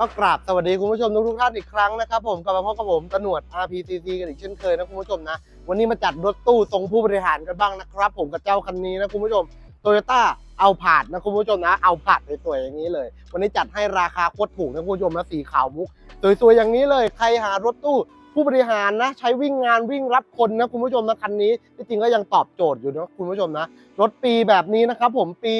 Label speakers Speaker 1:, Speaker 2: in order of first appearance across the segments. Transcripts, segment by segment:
Speaker 1: ก็กราบสวัสดีคุณผู้ชมทุกท่านอีกครั้งนะครับผมกลับมาพบกับผมตะหนวด RPCC กันอีกเช่นเคยนะคุณผู้ชมนะ วันนี้มาจัดรถตู้ทรงผู้บริหารกันบ้างนะครับ ผมกับเจ้าคันนี้นะคุณผู้ชมโตโยต้าเอาผาดนะคุณผู้ชมนะ เอาผาดสวยๆอย่างนี้เลย วันนี้จัดให้ราคาโคตรถูกนะคุณผู้ชมนะสีขาวมุกสวยๆอย่างนี้เลยใครหารถตู้ผู้บริหารนะใช้วิ่งงานวิ่งรับคนนะคุณผู้ชมนะคันนี้ที่จริงก็ยังตอบโจทย์อยู่นะคุณผู้ชมนะรถปีแบบนี้นะครับผมปี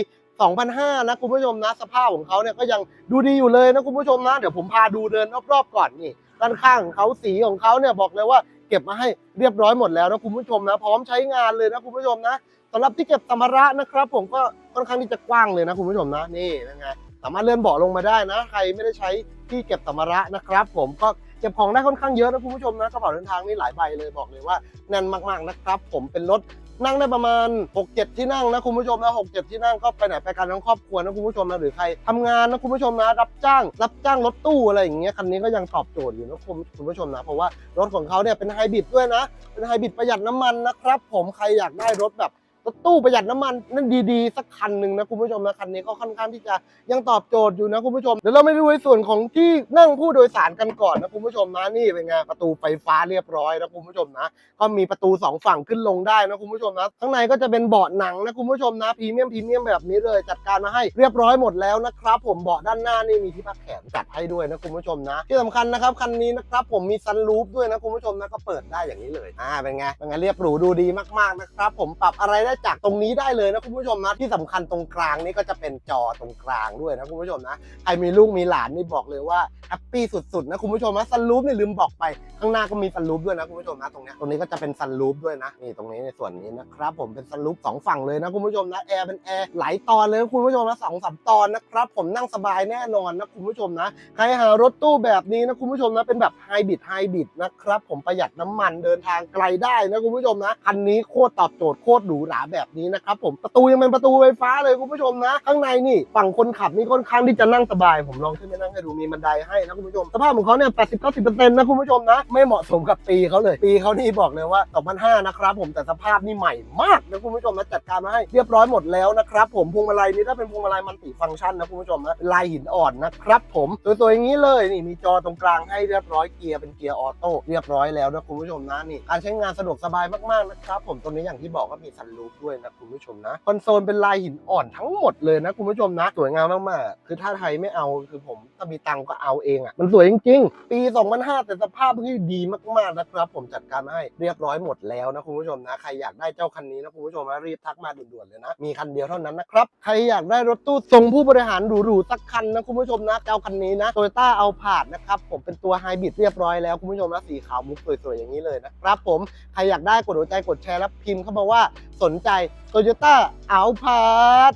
Speaker 1: 2005นะคุณผู้ชมนะสภาพของเขาเนี่ยก็ยังดูดีอยู่เลยนะคุณผู้ชมนะ เดี๋ยวผมพาดูเดินรอบๆก่อนนี่ด้านข้างของเขาสีของเขาเนี่ยบอกเลยว่าเก็บมาให้เรียบร้อยหมดแล้วนะคุณผู้ชมนะ พร้อมใช้งานเลยนะคุณผู้ชมนะสำหรับที่เก็บสัมภาระนะครับ ผมก็ค่อนข้างที่จะกว้างเลยนะคุณผู้ชมนะนี่นะไงสามารถเลื่อนเบาะลงมาได้นะ ใครไม่ได้ใช้ที่เก็บสัมภาระนะครับ ผมก็เก็บของได้ค่อนข้างเยอะนะคุณผู้ชมนะกระเป๋าเดินทางนี่หลายใบเลยบอกเลยว่าแน่นมากๆนะครับ ผมเป็นรถ นั่งได้ประมาณ 6-7 ที่นั่งนะคุณผู้ชมนะหกเที่นั่งก็ไปไหนไปกันทั้งครอบครัวนะคุณผู้ชมนะหรือใครทำงานนะคุณผู้ชมนะรับจ้าง รับจ้างรถตู้อะไรอย่างเงี้ยคันนี้ก็ยังตอบโจทย์อยู่นะคุณคุณผู้ชมนะเพราะว่ารถของเขาเนี่ยเป็นไฮบริดด้วยนะเป็นไฮบริดประหยัดน้ำมันนะครับผมใครอยากได้รถแบบ ถตู้ประหยัดน้ำมันนั่นดีๆ สักคันหนึ่งนะคุณผู้ชมนะคันนี้ก็ค่อนข้างที่จะยังตอบโจทย์อยู่นะคุณผู้ชมเดี๋ยวเราไม่ดูในส่วนของที่นั่งผู้โดยสารกันก่อนนะคุณผู้ชมนะนี่เป็นไงประตูไฟฟ้าเรียบร้อยนะคุณผู้ชมนะ ก็มีประตูสองฝั่งขึ้นลงได้นะคุณผู้ชมนะข้างในก็จะเป็นเบาะหนังนะคุณผู้ชมนะพรีเมียมพรีเมียมแบบนี้เลยจัดการมาให้เรียบร้อยหมดแล้วนะครับ ผมเบาะด้านหน้านี่มีที่พักแขนจัดให้ด้วยนะคุณผู้ชมนะ ที่สำคัญนะครับคันนี้นะครับผมมีซันรูฟด้วยนะคุณผู้ชมนะก็เปิดได้อย่างนี้เลยอ่าเป็นไงเป็นไงเรียบหรูดูดีมากๆนะครับผมปรับอะไรได้จากตรงนี้ได้เลยนะคุณผู้ชมนะที่สำคัญตรงกลางนี่ก็จะเป็นจอตรงกลางด้วยนะคุณผู้ชมนะใครมีลูกมีหลานนี่บอกเลยว่าแฮปปี้สุดๆนะคุณผู้ชมนะซันรูฟนี่ลืมบอกไปข้างหน้าก็มีซันรูฟด้วยนะคุณผู้ชมนะตรงนี้ตรงนี้ก็จะเป็นซันรูฟด้วยนะนี่ตรงนี้ในส่วนนี้นะครับผมเป็นซันรูฟสองฝั่งเลยนะคุณผู้ชมนะแอร์เป็นแอร์หลายตอนเลยนะคุณผู้ชมนะสองสามตอนนะครับผมนั่งสบายแน่นอนนะคุณผู้ชมนะใครหารถตู้แบบนี้นะคุณผู้ชมนะเป็นแบบไฮบริดไฮบริดนะครับผมประหยัดน้ำมันเดินทางไกลได้นะคุณผู้ชมนะคันนี้โคตรตอบโจทย์โคตรหรูหราแบบนี้นะครับผมประตูยังเป็นประตูไฟฟ้าเลยคุณผู้ชมนะ ข้างในนี่ฝั่งคนขับนี่ค่อนข้างที่จะนั่งสบาย ผมลองขึ้นไปนั่งให้ดูมีบันไดให้นะคุณผู้ชมสภาพของเขาเนี่ย80 90นะคุณผู้ชมนะ ไม่เหมาะสมกับปีเขาเลย ปีเขานี่บอกเลยว่า2005นะครับผมแต่สภาพนี่ใหม่มากนะคุณผู้ชมนะจัดการมาให้เรียบร้อยหมดแล้วนะครับผมพวงมาลัยนี่ถ้าเป็นพวงมาลัยมันติฟังก์ชันนะคุณผู้ชมนะลายหินอ่อนนะครับผมสวยๆอย่างนี้เลยนี่มีจอตรงกลางให้เรียบร้อยเกียร์เป็นเกียร์ออโต้เรียบร้อยแล้วนะคุณผู้ชมนะนี่การใช้งานสะดวกสบายมากๆนะครับผมตรงนี้อย่างที่บอกว่ามีซันรูฟด้วยนะคุณผู้ชมนะคอนโซลเป็นลายหินอ่อนทั้งหมดเลยนะคุณผู้ชมนะ สวยงามมากๆ คือถ้าไทยไม่เอาคือผมถ้ามีตังก็เอาเองอะมันสวยจริง ๆ ปี 2005 แต่สภาพที่ดีมากๆนะครับ ผมจัดการให้เรียบร้อยหมดแล้วนะคุณผู้ชมนะ ใครอยากได้เจ้าคันนี้นะคุณผู้ชมนะรีบทักมาด่วนๆเลยนะ มีคันเดียวเท่านั้นนะครับ ใครอยากได้รถตู้ทรงผู้บริหารหรูๆสักคันนะคุณผู้ชมนะเจ้าคันนี้นะโตโยต้าเอาผาดนะครับผมเป็นตัวไฮบริดเรียบร้อยแล้วคุณผู้ชมนะสีขาวมุกสวยๆอย่างนี้เลยนะครับผมใครอยากได้กดหัวใจกดแชร์แล้วพิมพ์เข้ามาว่า สนใจโตโยต้าเอาผาด